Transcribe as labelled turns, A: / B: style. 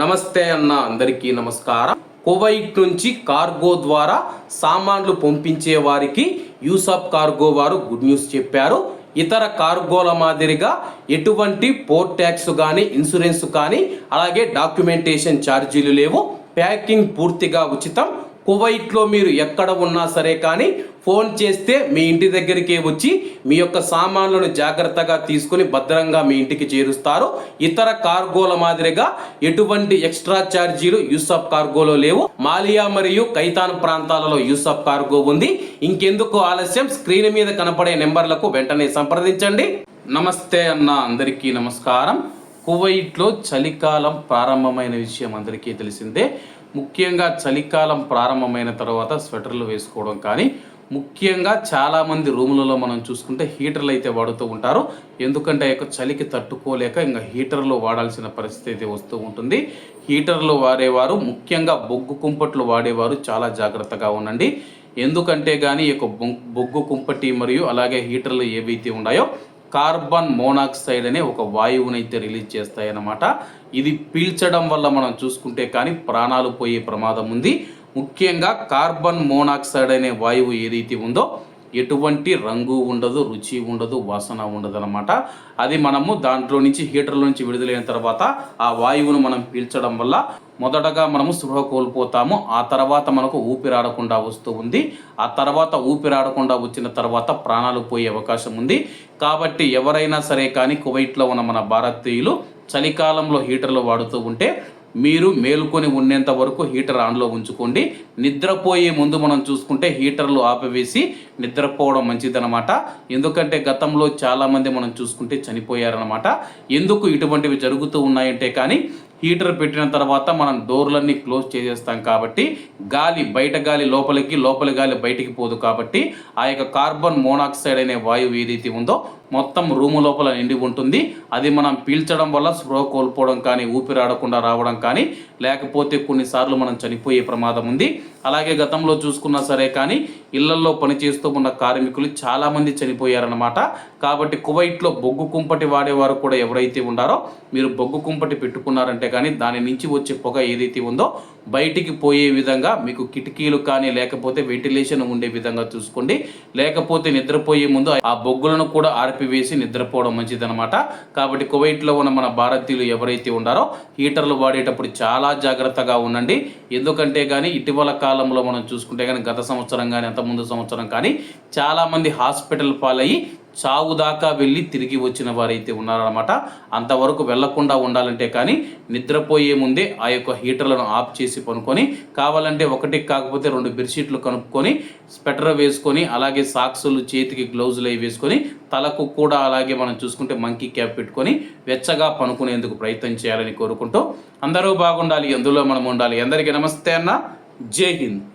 A: నమస్తే అన్న అందరికీ నమస్కారం. కువైట్ నుంచి కార్గో ద్వారా సామాన్లు పంపించే వారికి యూసఫ్ కార్గో వారు గుడ్ న్యూస్ చెప్పారు. ఇతర కార్గోల మాదిరిగా ఎటువంటి పోర్ట్ ట్యాక్స్ కానీ ఇన్సూరెన్స్ కానీ అలాగే డాక్యుమెంటేషన్ ఛార్జీలు లేవు. ప్యాకింగ్ పూర్తిగా ఉచితం. కువైట్లో మీరు ఎక్కడ ఉన్నా సరే కానీ ఫోన్ చేస్తే మీ ఇంటి దగ్గరికే వచ్చి మీ యొక్క సామాన్లను జాగ్రత్తగా తీసుకుని భద్రంగా మీ ఇంటికి చేరుస్తారు. ఇతర కార్గోల మాదిరిగా ఎటువంటి ఎక్స్ట్రా ఛార్జీలు యూసఫ్ కార్గోలో లేవు. మాలియా మరియు కైతాన్ ప్రాంతాలలో యూసఫ్ కార్గో ఉంది. ఇంకెందుకు ఆలస్యం? స్క్రీన్ మీద కనపడే నెంబర్లకు వెంటనే సంప్రదించండి. నమస్తే అన్న అందరికీ నమస్కారం. కువైట్లో చలికాలం ప్రారంభమైన విషయం అందరికీ తెలిసిందే. ముఖ్యంగా చలికాలం ప్రారంభమైన తర్వాత స్వెటర్లు వేసుకోవడం కానీ ముఖ్యంగా చాలామంది రూములలో మనం చూసుకుంటే హీటర్లు అయితే వాడుతూ ఉంటారు. ఎందుకంటే ఆ యొక్క చలికి తట్టుకోలేక ఇంకా హీటర్లు వాడాల్సిన పరిస్థితి అయితే వస్తూ ఉంటుంది. హీటర్లు వాడేవారు ముఖ్యంగా బొగ్గు కుంపట్లు వాడేవారు చాలా జాగ్రత్తగా ఉండండి. ఎందుకంటే కానీ ఈ యొక్క బొగ్గు కుంపటి మరియు అలాగే హీటర్లు ఏవైతే ఉన్నాయో కార్బన్ మోనాక్సైడ్ అనే ఒక వాయువునైతే రిలీజ్ చేస్తాయన్నమాట. ఇది పీల్చడం వల్ల మనం చూసుకుంటే కానీ ప్రాణాలు పోయే ప్రమాదం ఉంది. ముఖ్యంగా కార్బన్ మోనాక్సైడ్ అనే వాయువు ఏదైతే ఉందో ఎటువంటి రంగు ఉండదు రుచి ఉండదు వాసన ఉండదు అనమాట అది మనము దాంట్లో నుంచి హీటర్లో నుంచి విడుదలైన తర్వాత ఆ వాయువును మనం పీల్చడం వల్ల మొదటగా మనము స్పృహ కోల్పోతాము. ఆ తర్వాత మనకు ఊపిరాడకుండా వస్తూ ఉంది. ఆ తర్వాత ఊపిరాడకుండా వచ్చిన తర్వాత ప్రాణాలు పోయే అవకాశం ఉంది. కాబట్టి ఎవరైనా సరే కానీ కువైట్లో ఉన్న మన భారతీయులు చలికాలంలో హీటర్లు వాడుతూ ఉంటే మీరు మేలుకొని ఉండేంత వరకు హీటర్ ఆన్లో ఉంచుకోండి. నిద్రపోయే ముందు మనం చూసుకుంటే హీటర్లు ఆపివేసి నిద్రపోవడం మంచిదనమాట ఎందుకంటే గతంలో చాలామంది మనం చూసుకుంటే చనిపోయారనమాట ఎందుకు ఇటువంటివి జరుగుతూ ఉన్నాయంటే కానీ హీటర్ పెట్టిన తర్వాత మనం డోర్లన్నీ క్లోజ్ చేసేస్తాం కాబట్టి గాలి బయట గాలి లోపలికి లోపల గాలి బయటికి పోదు కాబట్టి ఆ యొక్క కార్బన్ మోనాక్సైడ్ అనే వాయువు ఏదైతే ఉందో మొత్తం రూము లోపల నిండి ఉంటుంది. అది మనం పీల్చడం వల్ల స్పృహ కోల్పోవడం కానీ ఊపిరాడకుండా రావడం కానీ లేకపోతే కొన్నిసార్లు మనం చనిపోయే ప్రమాదం ఉంది. అలాగే గతంలో చూసుకున్నా సరే కానీ ఇళ్ళల్లో పనిచేస్తూ ఉన్న కార్మికులు చాలామంది చనిపోయారన్నమాట. కాబట్టి కువైట్లో బొగ్గు కుంపటి వాడేవారు కూడా ఎవరైతే ఉన్నారో మీరు బొగ్గు కుంపటి పెట్టుకున్నారంటే కానీ దాని నుంచి వచ్చే పొగ ఏదైతే ఉందో బయటికి పోయే విధంగా మీకు కిటికీలు కానీ లేకపోతే వెంటిలేషన్ ఉండే విధంగా చూసుకోండి. లేకపోతే నిద్రపోయే ముందు ఆ బొగ్గులను కూడా ఆర్పివేసి నిద్రపోవడం మంచిదనమాట కాబట్టి కువైట్లో ఉన్న మన భారతీయులు ఎవరైతే ఉన్నారో హీటర్లు వాడేటప్పుడు చాలా జాగ్రత్తగా ఉండండి. ఎందుకంటే కానీ ఇటీవల కాలంలో మనం చూసుకుంటే కానీ గత సంవత్సరం కానీ అంత ముందు సంవత్సరం కానీ చాలామంది హాస్పిటల్ పాలయ్యి చావు దాకా వెళ్ళి తిరిగి వచ్చిన వారైతే ఉన్నారనమాట అంతవరకు వెళ్ళకుండా ఉండాలంటే కానీ నిద్రపోయే ముందే ఆ యొక్క హీటర్లను ఆఫ్ చేసి పనుకొని కావాలంటే ఒకటి కాకపోతే రెండు బెడ్షీట్లు కనుక్కొని స్వెటర్ వేసుకొని అలాగే సాక్సులు చేతికి గ్లౌజులు అవి వేసుకొని తలకు కూడా అలాగే మనం చూసుకుంటే మంకీ క్యాప్ పెట్టుకొని వెచ్చగా పనుకునేందుకు ప్రయత్నం చేయాలని కోరుకుంటూ అందరూ బాగుండాలి అందులో మనం ఉండాలి. అందరికీ నమస్తే అన్న. జై హింద్.